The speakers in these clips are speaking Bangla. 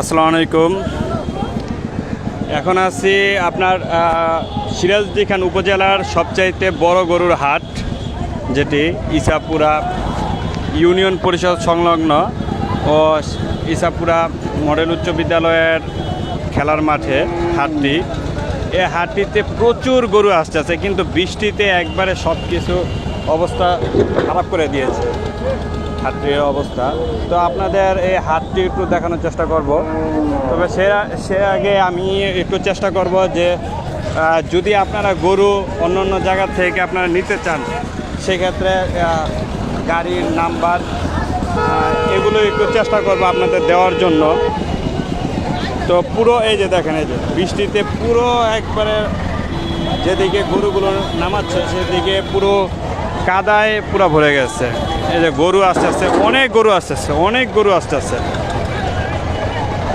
আসসালামু আলাইকুম। এখন আছি আপনার সিরাজদি খান উপজেলার সবচাইতে বড় গরুর হাট, যেটি ইসাপুরা ইউনিয়ন পরিষদ সংলগ্ন ও ইসাপুরা মডেল উচ্চ বিদ্যালয়ের খেলার মাঠে হাটটি। এ হাটটিতে প্রচুর গরু আসতেছে, কিন্তু বৃষ্টিতে একবারে সব কিছু অবস্থা খারাপ করে দিয়েছে। হাটটির অবস্থা। তো আপনাদের এই হাটটি একটু দেখানোর চেষ্টা করব। তবে সে সে আগে আমি একটু চেষ্টা করব যে যদি আপনারা গরু অন্য অন্য জায়গা থেকে আপনারা নিতে চান, সেক্ষেত্রে গাড়ির নাম্বার এগুলো একটু চেষ্টা করব আপনাদের দেওয়ার জন্য। তো পুরো এই যে দেখেন, এই যে বৃষ্টিতে পুরো একবারে যেদিকে গরুগুলো নামাচ্ছে, সেদিকে পুরো কাদায় পুরো ভরে গেছে। এই যে গরু আস্তে আস্তে অনেক গরু আস্তে আস্তে অনেক গরু আস্তে আস্তে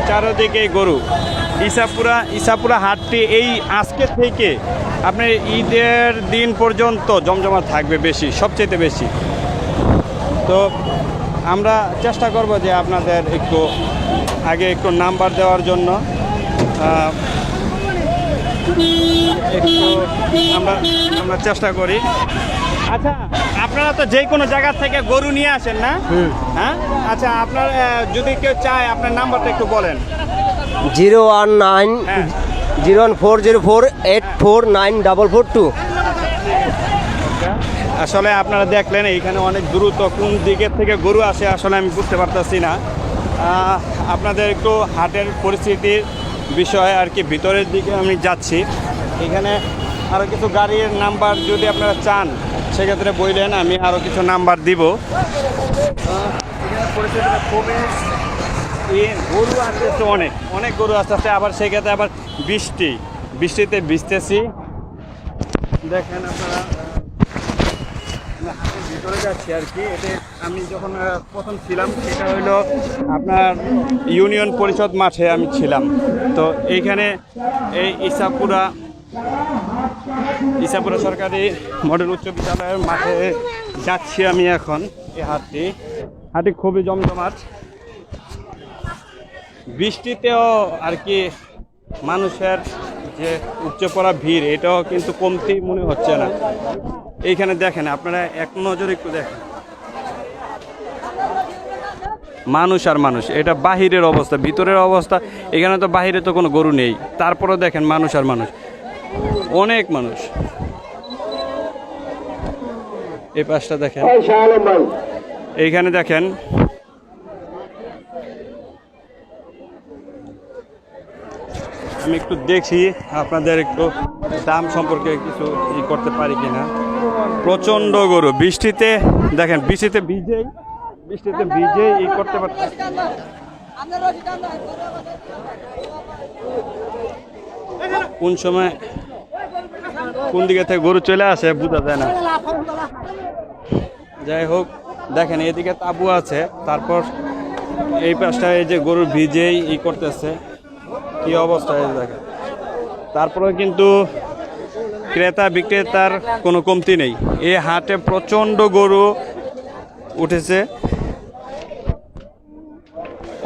চারোদিকে গরু। ইসাপুরা ইসাপুরা হাটটি এই আজকে থেকে আপনার ঈদের দিন পর্যন্ত জমজমা থাকবে বেশি সবচেয়ে বেশি। তো আমরা চেষ্টা করব যে আপনাদের একটু আগে একটু নাম্বার দেওয়ার জন্য। একটু আমরা আমরা চেষ্টা করি। আচ্ছা আপনারা তো যে কোনো জায়গা থেকে গরু নিয়ে আসেন না? হ্যাঁ? আচ্ছা আপনার যদি কেউ চায় আপনার নাম্বারটা একটু বলেন। জিরো ওয়ান নাইন হ্যাঁ। Zero one four zero four eight four nine double four two. আসলে আপনারা দেখলেন এইখানে অনেক দ্রুত কোন দিকের থেকে গরু আসে আসলে আমি বুঝতে পারতেছি না। আপনাদের একটু হাটের পরিস্থিতির বিষয়ে আর কি ভিতরের দিকে আমি যাচ্ছি। এখানে আরও কিছু গাড়ির নাম্বার যদি আপনারা চান সেক্ষেত্রে বললেন, আমি আরও কিছু নাম্বার দিব। এ গরু আসতেছে অনেক অনেক গরু আসতেছে, আবার সেক্ষেত্রে আবার বৃষ্টি। বৃষ্টিতে ভিজতেছি। দেখেন আপনারা ভিতরে যাচ্ছি আর কি, এতে আমি যখন প্রথম ছিলাম, সেটা হলো আপনার ইউনিয়ন পরিষদ মাঠে আমি ছিলাম। তো এইখানে এই ইসাপুরা ইসাপুরা সরকারি মডেল উচ্চ বিদ্যালয়ের মাঠে যাচ্ছি আমি এখন এই হাটটি। হাটটি খুবই জমজমাট। বৃষ্টিতেও আর কি মানুষের যে উপচে পড়া ভিড়, এটাও কিন্তু কমতি মনে হচ্ছে না। এইখানে দেখেন, আপনারা এক নজরে একটু দেখেন। মানুষ আর মানুষ, এটা বাহিরের অবস্থা, ভিতরের অবস্থা, এখানে তো বাহিরে তো কোনো গরু নেই। তারপরেও দেখেন মানুষ আর মানুষ। অনেক মানুষ। এই পাশটা দেখেন। এইখানে দেখেন। আমি একটু দেখি আপনাদের একটু দাম সম্পর্কে কিছু ই করতে পারি কিনা। প্রচণ্ড গরু। বৃষ্টিতে দেখেন বৃষ্টিতে ভিজেই বৃষ্টিতে ভিজেই ই করতে পারছে কোন সময় কোন দিকে থেকে গরু চলে আসে বোঝা যায় না। যাই হোক, দেখেন, এদিকে তাবু আছে, তারপর এই পাশটা এই যে গরু ভিজেই ই করতেছে। কি অবস্থা যে দেখেন। তারপরে কিন্তু ক্রেতা বিক্রেতার কোনো কমতি নেই। এই হাটে প্রচণ্ড গরু উঠেছে।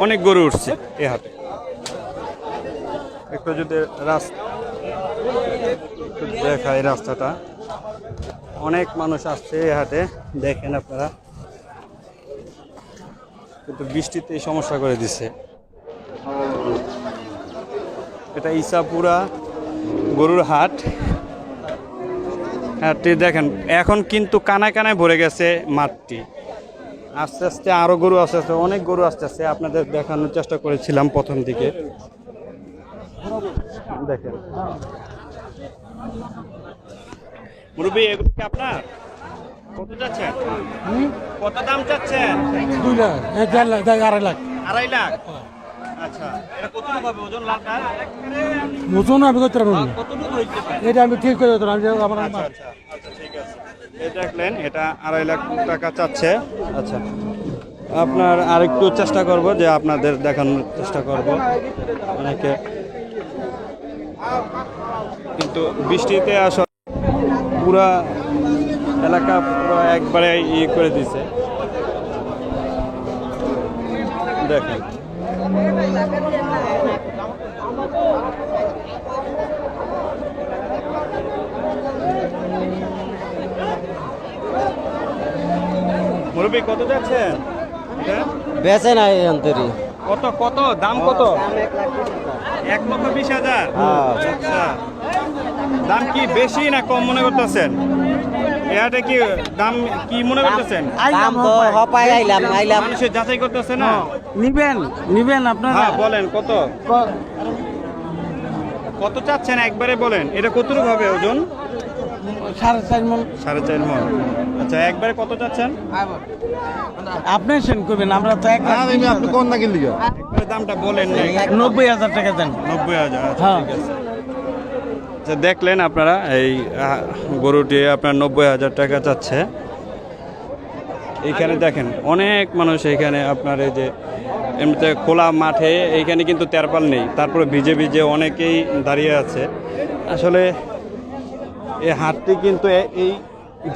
অনেক গরু উঠছে এ হাটে। একটু যদি রাস্তা একটু দেখা এই রাস্তাটা। অনেক মানুষ আসছে এই হাটে, দেখেন আপনারা। কিন্তু বৃষ্টিতে সমস্যা করে দিছে। এটা ইসাপুরা গরুর হাট। হাটটি দেখেন, এখন কিন্তু কানায় কানায় ভরে গেছে মাঠটি। আস্তে আস্তে আরও গরু আস্তে আস্তে, অনেক গরু আস্তে আস্তে আপনাদের দেখানোর চেষ্টা করেছিলাম প্রথম দিকে। দেখেন। মুরব্বী এগুলো কি আপনার? কত চাচ্ছেন কত দাম চাচ্ছেন? দুই লাখ দেড় লাখ আড়াই লাখ। আড়াই লাখ? আচ্ছা এটা কতটুকু হবে ওজন লালটা? ওজন আমি করতে পারব কতটুকু হইতে পারে? এটা আমি ঠিক করে দিতাম আমি আমার আচ্ছা আচ্ছা আচ্ছা ঠিক আছে। এই দেখলেন এটা আড়াই লাখ টাকা চাচ্ছে। আচ্ছা আপনার আরেকটু চেষ্টা করব যে আপনাদের দেখানোর চেষ্টা করব। অনেকে কিন্তু বৃষ্টিতে আসলে পুরা এলাকা পুরো একবারে ইয়ে করে দিছে। দেখেন। মুরব্বী কত যাচ্ছেন? এটা? বেচে নাই অন্তরি কত কত? দাম কত? এক লক্ষ বিশ হাজার? হ্যাঁ। আচ্ছা। দাম কি বেশি না কম মনে করতেছেন? এটা কি দাম কি মনে করতেছেন? দাম তো হপাই আইলাম আইলাম। মানুষের যাচাই করতেছে না? নিবেন নিবেন আপনারা। হ্যাঁ বলেন কত? কত? চাচ্ছেন? একবারে বলেন এটা কতটুকু হবে ওজন? সাড়ে চার মন। সাড়ে চার মন। আচ্ছা একবারে কত চাচ্ছেন? আপনি সেন করবেন আমরা তো এক লাখ বিশ হাজার। একবারে দামটা বলেন না নব্বই হাজার টাকা দেন। নব্বই হাজার আচ্ছা, হ্যাঁ। আচ্ছা দেখলেন আপনারা এই গরুটি আপনার নব্বই হাজার টাকা চাচ্ছে। এইখানে দেখেন অনেক মানুষ এখানে আপনার এই যে এমনিতে খোলা মাঠে এইখানে কিন্তু তেরপাল নেই। তারপরে ভিজে ভিজে অনেকেই দাঁড়িয়ে আছে। আসলে এই হাটটি কিন্তু এই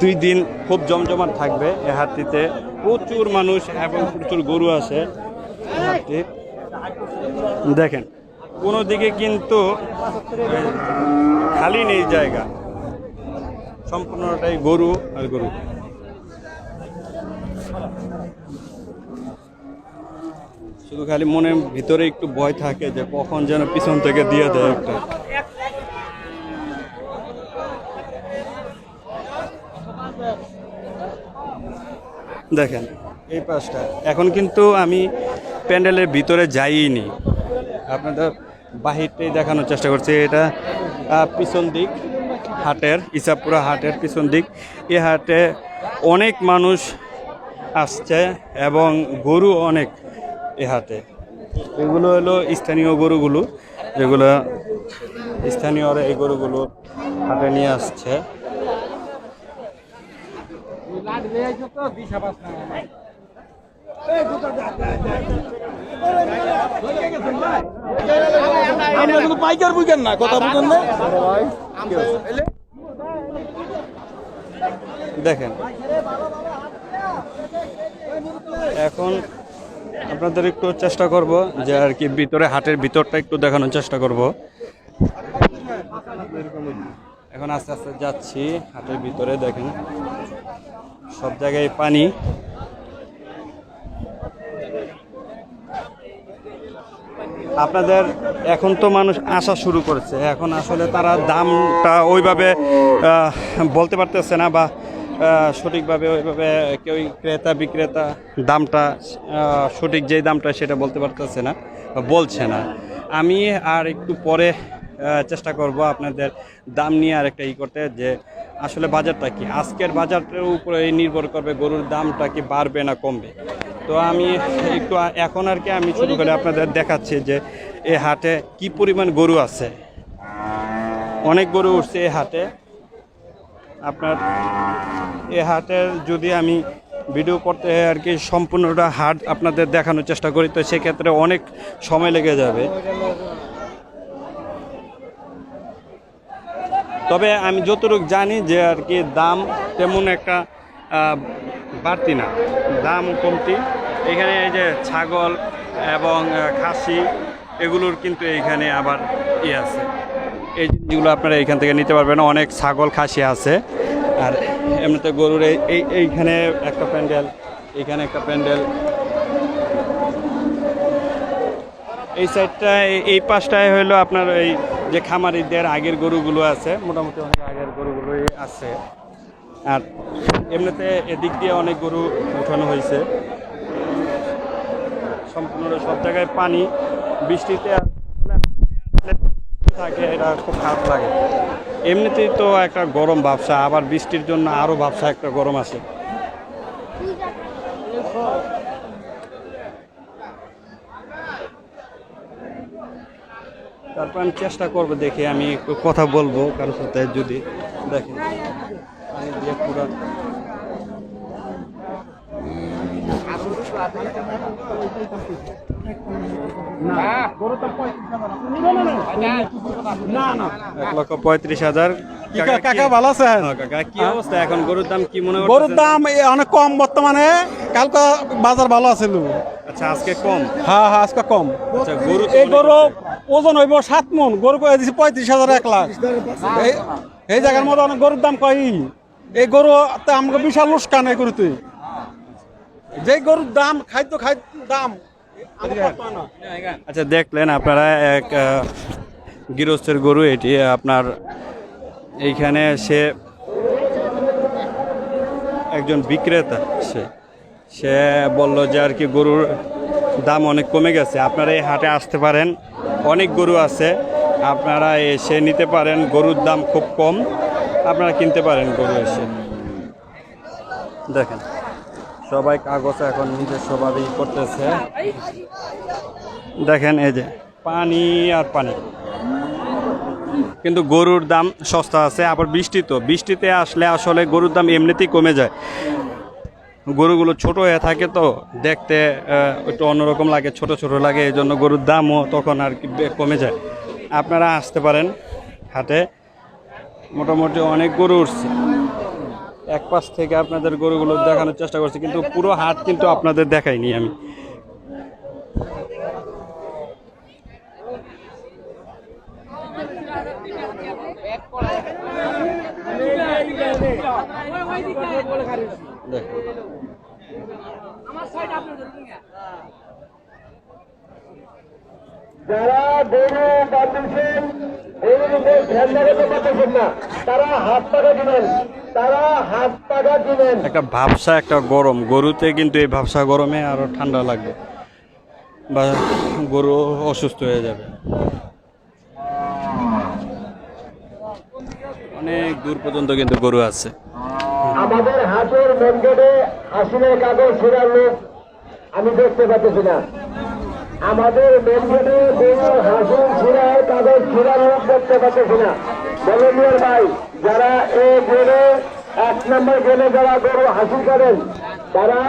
দুই দিন খুব জমজমাট থাকবে এই হাটটিতে। প্রচুর মানুষ এবং প্রচুর গরু আছে হাটটি। দেখেন কোনো দিকে কিন্তু খালি নেই জায়গা। সম্পূর্ণটাই গরু আর গরু। শুধু খালি মনের ভিতরে একটু ভয় থাকে যে কখন যেন পিছন থেকে দিয়ে দেয় একটা। দেখেন, এই পাশটা। এখন কিন্তু আমি প্যান্ডেলের ভিতরে যাইনি। আপনাদের বাহিরটাই দেখানোর চেষ্টা করছি। এটা পিছন দিক হাটের, ইসাপুরা হাটের পিছন দিক। এই হাটে অনেক মানুষ আসছে এবং গরু অনেক এ হাটে। এগুলো হলো স্থানীয় গরুগুলো, যেগুলো স্থানীয়রা এই গরুগুলো হাটে নিয়ে আসছে। পাইকার বুঝেন না কথা বুঝেন না দেখেন। এখন আপনাদের একটু চেষ্টা করব যে আর কি ভিতরে হাটের ভিতরটা একটু দেখানোর চেষ্টা করব। এখন আস্তে আস্তে যাচ্ছি হাটের ভিতরে দেখেন। সব জায়গায় পানি। আপনাদের এখন তো মানুষ আসা শুরু করেছে। এখন আসলে তারা দামটা ওইভাবে বলতে পারতেছে না বা সঠিকভাবে ওইভাবে কেউ ক্রেতা, বিক্রেতা দামটা সঠিক যেই দামটা সেটা বলতে পারতেছে না বলছে না। আমি আর একটু পরে চেষ্টা করব আপনাদের দাম নিয়ে আর একটা ই করতে যে আসলে বাজারটা কি? আজকের বাজারটার উপরে নির্ভর করবে গরুর দামটা কি বাড়বে না কমবে। তো আমি একটু এখন আর কি আমি শুরু করে আপনাদের দেখাচ্ছি যে এই হাটে কি পরিমাণ গরু আছে। অনেক গরু উঠছে এই হাটে। আপনার এ হাটের যদি আমি ভিডিও করতে আর কি সম্পূর্ণটা হাট আপনাদের দেখানোর চেষ্টা করি, তো সেক্ষেত্রে অনেক সময় লেগে যাবে। তবে আমি যতটুকু জানি যে আর কি দাম তেমন একটা বাড়তি না। দাম কমতি। এখানে এই যে ছাগল এবং খাসি এগুলোর কিন্তু এইখানে আবার ই আছে। এই জিনিসগুলো আপনারা এইখান থেকে নিতে পারবেন। অনেক ছাগল, খাসি আছে। আর এমনিতে গরুর এই, এই- এইখানে একটা প্যান্ডেল এইখানে একটা প্যান্ডেল। এই সাইডটা এই পাশটায় হইল আপনার এই যে খামারিদের আগের গরুগুলো আছে, মোটামুটি অনেক আগের গরুগুলোই আছে। আর এমনিতে এদিক দিয়ে অনেক গরু উঠানো হয়েছে। সম্পূর্ণ সব জায়গায় পানি, বৃষ্টিতে থাকে, এটা খুব খারাপ লাগে। এমনিতেই তো একটা গরম ব্যবসা, আবার বৃষ্টির জন্য আরও ভাবসা একটা গরম আছে। তারপর আমি চেষ্টা করব দেখি আমি একটু কথা বলব কারোর সাথে যদি দেখেন। দিয়ে পুরো এক লক্ষ পঁয়ত্রিশ হাজার। কাকা কাকা ভালো আছেন? হ্যাঁ, কাকা কি অবস্থা? এখন গরুর দাম কি মনে গরুর দাম অনেক কম বর্তমানে। কালকে বাজার ভালো আছিল। আচ্ছা আজকে কম? হ্যাঁ হ্যাঁ আজকে কম। আচ্ছা গরু এই গরু। ওজন হইব সাত মন, গরু কয়ে দিছি পঁয়ত্রিশ হাজার এক লাখ। এই- জায়গার মধ্যে অনেক গরুর দাম কই এই গরু আমাকে বিশাল লোসকান এই গরুতে। যে গরুর দাম, খাদ্য খাদ্য দাম। আচ্ছা দেখলেন আপনারা এক গৃহস্থের গরু এটি। আপনার এইখানে সে একজন বিক্রেতা, সে। সে বলল যে আর কি গরুর দাম অনেক কমে গেছে। আপনারা এই হাটে আসতে পারেন। অনেক গরু আছে। আপনারা এসে নিতে পারেন, গরুর দাম খুব কম। আপনারা কিনতে পারেন গরু এসে। দেখেন, সবাই কাগজ এখন নিজস্বভাবেই করতেছে। দেখেন এই যে, পানি আর পানি। কিন্তু গরুর দাম সস্তা আছে, আবার বৃষ্টি তো। বৃষ্টিতে আসলে আসলে গরুর দাম এমনিতেই কমে যায়। গরুগুলো ছোট হয়ে থাকে তো দেখতে একটু অন্যরকম লাগে, ছোট ছোট লাগে এই জন্য গরুর দামও তখন আর কি কমে যায়। আপনারা আসতে পারেন হাটে। মোটামুটি অনেক গরু উঠছে। এক পাশ থেকে আপনাদের গরুগুলো দেখানোর চেষ্টা করছি, কিন্তু পুরো হাট কিন্তু আপনাদের দেখাইনি আমি। দেখুন যারা গরু বাঁধছেন গরুর উপর ধ্যান লাগাতে পারতেছেন না। তারা হাত দিবেন তারা হাত পাকা দিবেন। একটা ভাবসা একটা গরম। গরুতে কিন্তু এই ভাবসা গরমে আরও ঠান্ডা লাগবে বা গরু অসুস্থ হয়ে যাবে। অনেক দূর পর্যন্ত কিন্তু গরু আছে। আমাদের হাতের মেন গেটে হাসিনের কাগজ ছেড়ার লোক আমি দেখতে পাচ্ছি না। আমাদের গেটে গরুর হাসিন ছিঁড়ার কাগজ ছেড়ার লোক দেখতে পাচ্ছি না। বলেন ভাই যারা এই গেলে এক নম্বর গেলে যারা গরু হাসিল করেন তারা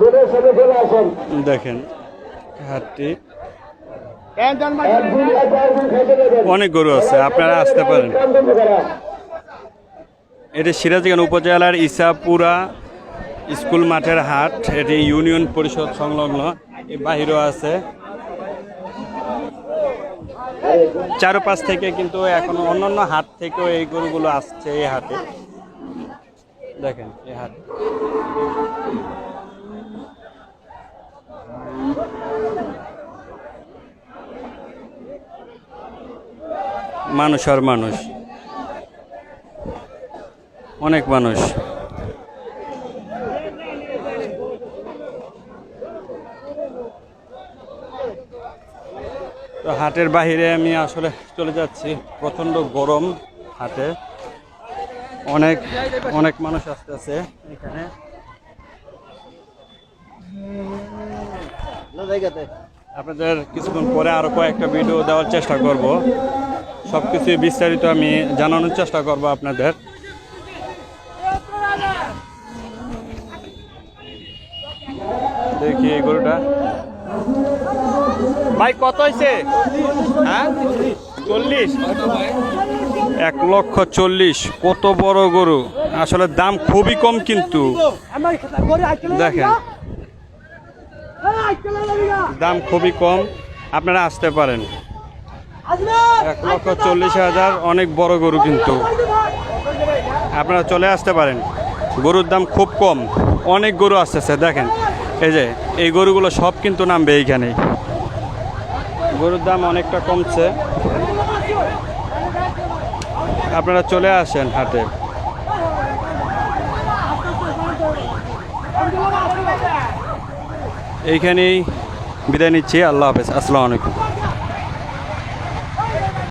গরুর সাথে চলে আসেন। দেখেন হাটটি অনেক গরু আছে আপনারা আসতে পারেন। এটি সিরাজগঞ্জ উপজেলার ইসাপুরা স্কুল মাঠের হাট এটি ইউনিয়ন পরিষদ সংলগ্ন বাহিরও আছে। চারপাশ থেকে কিন্তু এখন অন্যান্য হাট থেকেও এই গরুগুলো আসছে এই হাটে। দেখেন, এই হাট। মানুষ আর মানুষ। অনেক মানুষ। তো হাটের বাইরে আমি আসলে চলে যাচ্ছি প্রচণ্ড গরম হাটে। অনেক অনেক মানুষ আসতেছে এখানে। আপনাদের কিছুক্ষণ পরে আরও কয়েকটা ভিডিও দেওয়ার চেষ্টা করব। সব কিছু বিস্তারিত আমি জানানোর চেষ্টা করব আপনাদের। দেখি এই গরুটা। ভাই, কত হয়েছে? হ্যাঁ? চল্লিশ। এক লক্ষ চল্লিশ। কত বড় গরু। আসলে দাম খুবই কম কিন্তু। দেখেন। দাম খুবই কম। আপনারা আসতে পারেন। এক লক্ষ চল্লিশ হাজার অনেক বড় গরু কিন্তু। আপনারা চলে আসতে পারেন। গরুর দাম খুব কম। অনেক গরু আসতেছে, দেখেন। এই যে, এই গরুগুলো সব কিন্তু নামবে এইখানে গরুর দাম অনেকটা কমছে। আপনারা চলে আসেন হাটে। এইখানেই বিদায় নিচ্ছি। আল্লাহ হাফেজ। আসসালামু আলাইকুম।